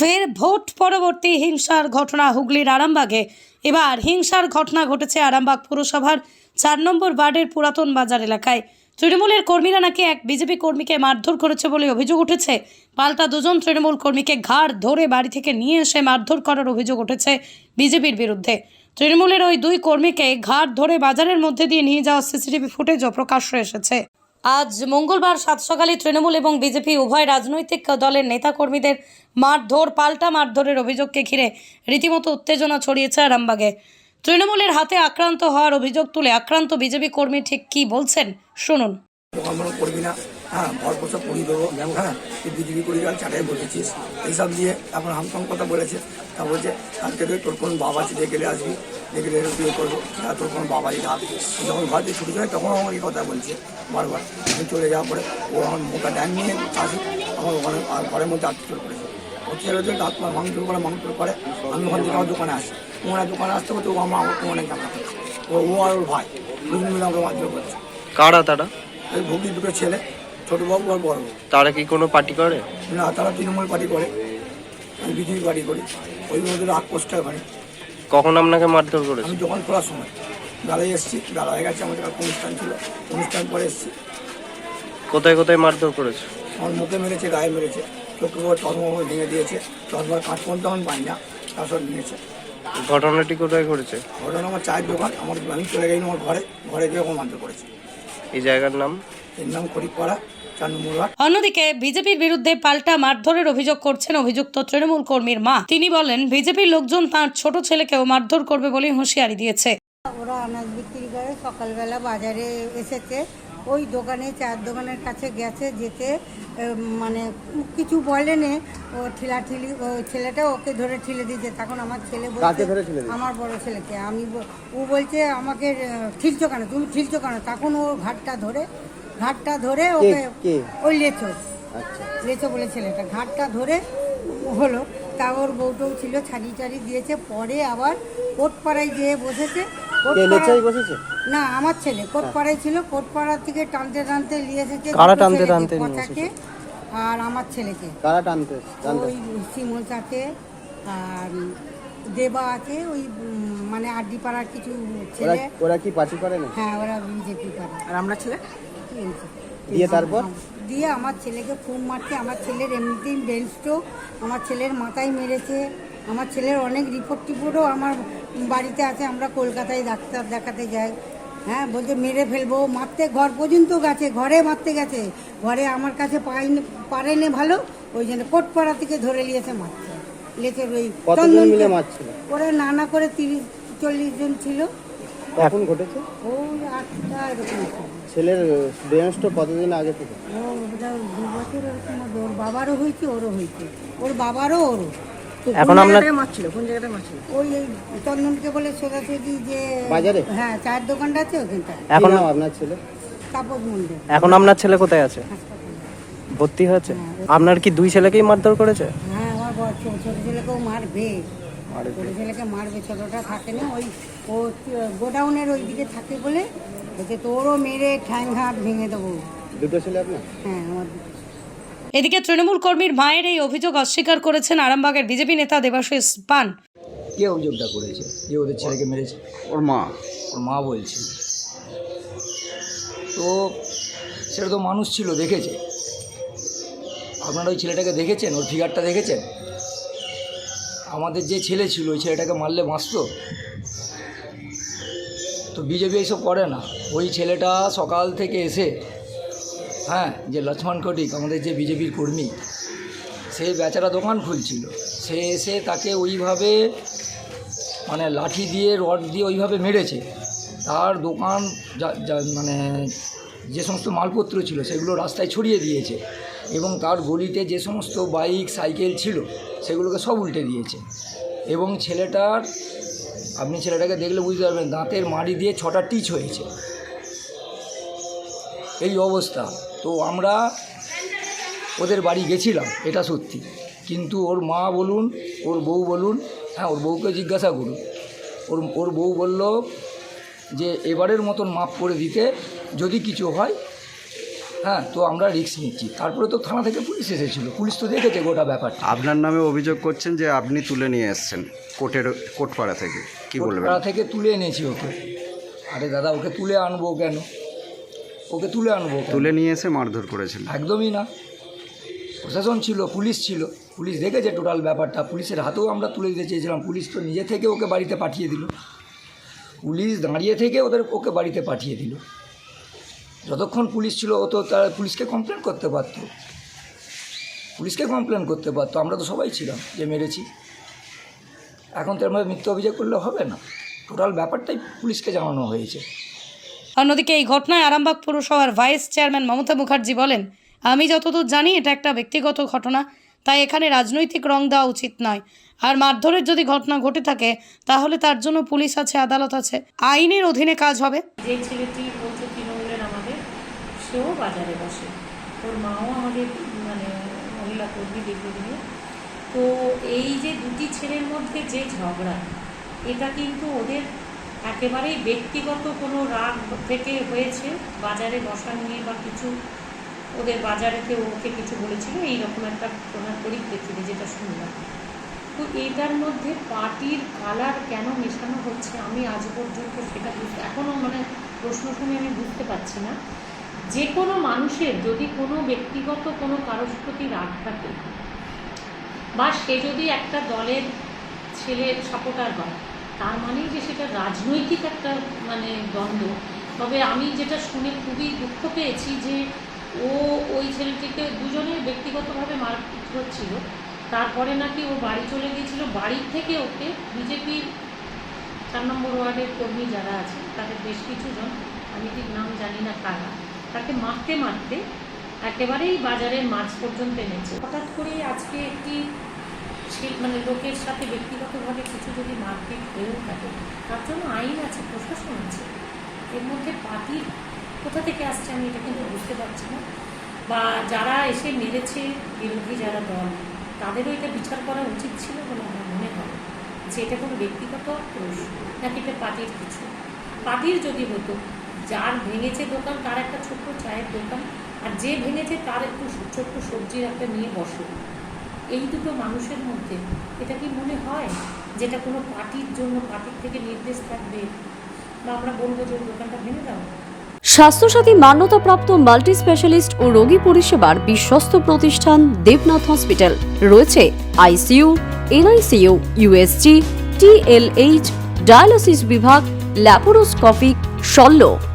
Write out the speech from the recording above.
ফের ভোট পরবর্তী হিংসার ঘটনা হুগলির আরামবাগে। এবার হিংসার ঘটনা ঘটেছে আরামবাগ পুরসভার চার নম্বর ওয়ার্ডের পুরাতন বাজার এলাকায়। তৃণমূলের কর্মীরা নাকি এক বিজেপি কর্মীকে মারধর করেছে বলে অভিযোগ উঠেছে। পাল্টা দুজন তৃণমূল কর্মীকে ঘাড় ধরে বাড়ি থেকে নিয়ে এসে মারধর করার অভিযোগ উঠেছে বিজেপির বিরুদ্ধে। তৃণমূলের ওই দুই কর্মীকে ঘাড় ধরে বাজারের মধ্যে দিয়ে নিয়ে যাওয়া সিসিটিভি ফুটেজও প্রকাশ্যে এসেছে। আজ মঙ্গলবার সাত সকালে তৃণমূল এবং বিজেপি উভয় রাজনৈতিক দলের নেতাকর্মীদের মারধর, পাল্টা মারধরের অভিযোগকে ঘিরে রীতিমতো উত্তেজনা ছড়িয়েছে আরামবাগে। তৃণমূলের হাতে আক্রান্ত হওয়ার অভিযোগ তুলে আক্রান্ত বিজেপি কর্মী ঠিক কী বলছেন? শুনুন। না হ্যাঁ ঘর বসে পড়িয়ে হ্যাঁ বিজেপি করি গেল চাটাই বলেছিস। এইসব দিয়ে তারপর হামতম কথা বলেছে। তা বলছে তুই তোর কোন বাবা আছে দেখে আসবি? দেখে এলে বিয়ে করব। তা তোর কোনো বাবাই ডাক যখন ঘর দিয়ে ছুটি যায় তখন আমার এই কথা বলছে বারবার। আমি চলে যাওয়ার পরে ও আমার মোটা ড্যাং নিয়ে আসি আমার ওখানে আর ঘরের মধ্যে পড়েছে ও ছেলে যে রাত মাংসুর করে মাংসুর করে। আমি ওখান থেকে আমার দোকানে আসি। ওনার দোকানে আসতে করতে ও আমার আমাকে অনেক জানা ও ও আর ওর ভাই দুজন মিলে আমাকে মারধর করছে। কারা তারা? এই ভুগলি দুটো ছেলে ছোট বাবু আর বড় তারা কি কোনো পার্টি করে? না তারা তৃণমূল পার্টি করে। আমি বিজেপি পার্টি করি। ওই মধ্যে আক্রোশটা ওখানে কখন আপনাকে মারধর করেছে? আমি দোকান খোলার সময় বেলায় এসেছি হয়ে গেছে আমাদের একটা অনুষ্ঠান ছিল অনুষ্ঠান পরে এসেছি। কোথায় কোথায় মারধর করেছে? আমার মুখে মেরেছে গায়ে মেরেছে চোখে চশমা ভেঙে দিয়েছে চশমার কাঁচ পর্যন্ত আমি পাই না তারপর নিয়েছে। ঘটনাটি কোথায় ঘটেছে? ঘটনা আমার চায়ের দোকান আমার আমি চলে গেছি আমার ঘরে ঘরে গিয়ে মারধর করেছে। এই জায়গার নাম? এর নাম অন্যদিকে বিজেপির বিরুদ্ধে পাল্টা মারধরের অভিযোগ করছেন অভিযুক্ত তৃণমূল কর্মীর মা। তিনি বলেন বিজেপির লোকজন তার ছোট ছেলেকেও মারধর করবে বলে হুঁশিয়ারি দিয়েছে। ওরা আনাজ বিক্রি করে সকালবেলা বাজারে এসেছে। ওই দোকানে চার দোকানের কাছে গেছে যেতে মানে কিছু বলেনি ও ঠিলাঠিলি ছেলেটা ওকে ধরে ঠেলে দিয়েছে। তখন আমার ছেলে বলছে আমার বড় ছেলেকে। আমি ও বলছে আমাকে ঠিলছো কেন? তুমি ঠিলছো কেন? তখন ও ঘাটটা ধরে ঘাটটা ধরে ওকে ওই লেচো। লেচো বলে ছেলেটা। ঘাটটা ধরে হলো। তা ওর বউটাও ছিল ছাড়ি টাড়ি দিয়েছে। পরে আবার কোটপাড়ায় যেয়ে বসেছে। কোটপাড়ায়- না আমার ছেলে। কোটপাড়ায় ছিল। কোটপাড়া থেকে টানতে টানতে নিয়ে এসেছে কারা দুটো টানতে ছেলেকে, টানতে নিয়ে পচাকে আর আমার ছেলেকে। কারা টানতে ওই শিমল আছে আর দেবা আছে। ওই উম, মানে আড্ডি পাড়ার কিছু ওরা ছেলে। ওরা কি পার্টি করে না হ্যাঁ ওরা বিজেপি করে আর আমরা ছেলে? দিয়ে তারপর? দিয়ে আমার ছেলেকে ফোন মারছে। আমার ছেলের এমনিতেই ব্রেন স্ট্রোক আমার ছেলের মাথায় মেরেছে। আমার ছেলের অনেক রিপোর্ট টিপোর্টও আমার বাড়িতে আছে। আমরা কলকাতায় ডাক্তার দেখাতে যাই। হ্যাঁ বলছে মেরে ফেলব। মারতে ঘর পর্যন্ত গেছে। ঘরে মারতে গেছে। ঘরে আমার কাছে পাইনি পারেনি ভালো। ওই জন্য কোটপাড়া থেকে ধরে নিয়েছে মারছে লেচের ওই ওরা নানা করে তিরিশ চল্লিশ জন ছিল। কখন ঘটেছে? ওই আটটা এরকম ছেলের ব্রেন স্ট্রোক কতদিন আগে থেকে? ও দু বছর এরকম ওর বাবারও হয়েছে ওরও হয়েছে। ওর বাবারও ওরও। এখন আমরা ওই এই চন্দনকে বলে সোজাসুজি যে বাজারে? হ্যাঁ চায়ের দোকানটা আছে ওখানটা এখন আপনার ছেলে? তাপস এখন আপনার ছেলে কোথায় আছে? ভর্তি হয়েছে? আপনার কি দুই ছেলেকেই মারধর করেছে? হ্যাঁ আমার ছোট ছেলেকেও মারবে। ছোট ছেলেকে মারবে ছোটটা থাকে না ওই ও গোডাউনের ওই দিকে থাকে বলে ওকে তোরও মেরে ঠ্যাং হাত ভেঙে দেবো। দুটো ছেলে আপনার? হ্যাঁ আমার এদিকে তৃণমূল কর্মীর মায়ের এই অভিযোগ অস্বীকার করেছেন আরামবাগের বিজেপি নেতা দেবাশিস পান। কে অভিযোগটা করেছে? যে ওদের ছেলেকে মেরেছে? ওর মা। ওর মা বলছে। তো সেটা তো মানুষ ছিল দেখেছে। আপনারা ওই ছেলেটাকে দেখেছেন? ওর ফিগারটা দেখেছেন? আমাদের যে ছেলে ছিল ওই ছেলেটাকে মারলে বাঁচত? তো বিজেপি এইসব করে না। ওই ছেলেটা সকাল থেকে এসে হ্যাঁ যে লক্ষ্মণ কটিক আমাদের যে বিজেপির কর্মী, সে বেচারা দোকান খুলছিল। সে এসে তাকে ওইভাবে মানে লাঠি দিয়ে, রড দিয়ে ওইভাবে মেরেছে। তার দোকান মানে যে সমস্ত মালপত্র ছিল, সেগুলো রাস্তায় ছড়িয়ে দিয়েছে এবং তার গলিতে যে সমস্ত বাইক, সাইকেল ছিল, সেগুলোকে সব উল্টে দিয়েছে। এবং ছেলেটার আপনি ছেলেটাকে দেখলে বুঝতে পারবেন, দাঁতের মাড়ি দিয়ে ছটা টিচ হয়েছে। এই অবস্থা। তো আমরা ওদের বাড়ি গেছিলাম, এটা সত্যি। কিন্তু ওর মা বলুন, ওর বউ বলুন হ্যাঁ ওর বউকে জিজ্ঞাসা করুন। ওর ওর বউ বলল যে, এবারের মতন মাফ করে দিতে যদি কিছু হয় হ্যাঁ তো আমরা রিস্ক নিচ্ছি। তারপরে তো থানা থেকে পুলিশ এসেছিল। পুলিশ তো দেখেছে গোটা ব্যাপারটা। আপনার নামে অভিযোগ করছেন যে আপনি তুলে নিয়ে এসেছেন কোর্টের কোর্টপাড়া থেকে। কি বলবেন? পাড়া থেকে তুলে এনেছি ওকে। আরে দাদা ওকে তুলে আনব কেন? ওকে তুলে আনব কেন? তুলে নিয়ে এসে মারধর করেছেন একদমই না। প্রশাসন ছিল পুলিশ ছিল। পুলিশ দেখেছে টোটাল ব্যাপারটা। পুলিশের হাতেও আমরা তুলে দিতে চেয়েছিলাম। পুলিশ তো নিজে থেকে ওকে বাড়িতে পাঠিয়ে দিল। পুলিশ দাঁড়িয়ে থেকে ওদের ওকে বাড়িতে পাঠিয়ে দিল। যতক্ষণ পুলিশ ছিল ও তো তার পুলিশকে কমপ্লেন করতে পারতো। পুলিশকে কমপ্লেন করতে পারতো। আমরা তো সবাই ছিলাম যে মেরেছি। এখন তো আমরা মিথ্যা অভিযোগ করলে হবে না। টোটাল ব্যাপারটাই পুলিশকে জানানো হয়েছে। অন্যদিকে এই ঘটনায় আরামবাগ পৌরসভার ভাইস চেয়ারম্যান মমতা মুখার্জি বলেন আমি যতদূর জানি এটা একটা ব্যক্তিগত ঘটনা তাই এখানে রাজনৈতিক রং দেওয়া উচিত নয়। আর মারধরের যদি ঘটনা ঘটে থাকে তাহলে তার জন্য পুলিশ আছে আদালত আছে। আইনের অধীনে কাজ হবে। যে ছেলেটি বলছে তৃণমূলের আমাদের সেও বাজারে বসে। ওর মাও আমাদের মানে মহিলা কর্মী দীর্ঘদিনে তো এই যে দুটি ছেলের মধ্যে যে ঝগড়া, এটা কিন্তু ওদের একেবারেই ব্যক্তিগত কোনো রাগ থেকে হয়েছে বাজারে বসা নিয়ে বা কিছু। ওদের বাজারেতে ওকে কিছু বলেছিল, এইরকম একটা ওনার পরিপ্রেক্ষিতে যেটা শুনলাম। তো এটার মধ্যে পার্টির কালার কেন মেশানো হচ্ছে আমি আজ পর্যন্ত সেটা বুঝতে এখনও মানে প্রশ্ন শুনে আমি বুঝতে পারছি না। যে কোনো মানুষের যদি কোনো ব্যক্তিগত কোনো কারোর প্রতি রাগ থাকে, বা সে যদি একটা দলের ছেলের সাপোর্টার হয়, তার মানেই যে সেটা রাজনৈতিক একটা মানে দ্বন্দ্ব। তবে আমি যেটা শুনে খুবই দুঃখ পেয়েছি যে ও ওই ছেলেটিকে দুজনে ব্যক্তিগতভাবে মারপিট হচ্ছিল তারপরে নাকি ও বাড়ি চলে গিয়েছিল। বাড়ির থেকে ওকে বিজেপির চার নম্বর ওয়ার্ডের কর্মী যারা আছে তাদের বেশ কিছু জন আমি ঠিক নাম জানি না কারা তাকে মারতে মারতে একেবারেই বাজারের মাঝ পর্যন্ত এনেছে। হঠাৎ করে আজকে একটি মানে লোকের সাথে ব্যক্তিগতভাবে কিছু যদি মারপিট হয়েও থাকে, তার জন্য আইন আছে, প্রশাসন আছে, এর মধ্যে পার্টির কোথা থেকে আসছে আমি এটা কিন্তু বুঝতে পারছি না। বা যারা এসে মেরেছে বিরোধী যারা দল, তাদেরও এটা বিচার করা উচিত ছিল বলে আমার মনে হয়। যে এটা কোনো ব্যক্তিগত দোষ নাকি এটা পার্টির কিছু? পার্টির যদি হতো যার ভেঙেছে দোকান, তার একটা ছোট্ট চায়ের দোকান, আর যে ভেঙেছে তার একটু ছোট্ট সবজির একটা নিয়ে বসে। এই দুটো মানুষের মধ্যে এটা কি মনে হয় যেটা কোনো পার্টির জন্য, পার্টির থেকে নির্দেশ থাকবে? বা আমরা বলব যে দোকানটা ভেঙে দাও? স্বাস্থ্যসাথী মান্যতাপ্রাপ্ত মাল্টি স্পেশালিস্ট ও রোগী পরিষেবার বিশ্বস্ত প্রতিষ্ঠান দেবনাথ হসপিটাল। রয়েছে ICU NICU USG TLH dialysis বিভাগ, ল্যাপারোস্কোপিক, শল্য।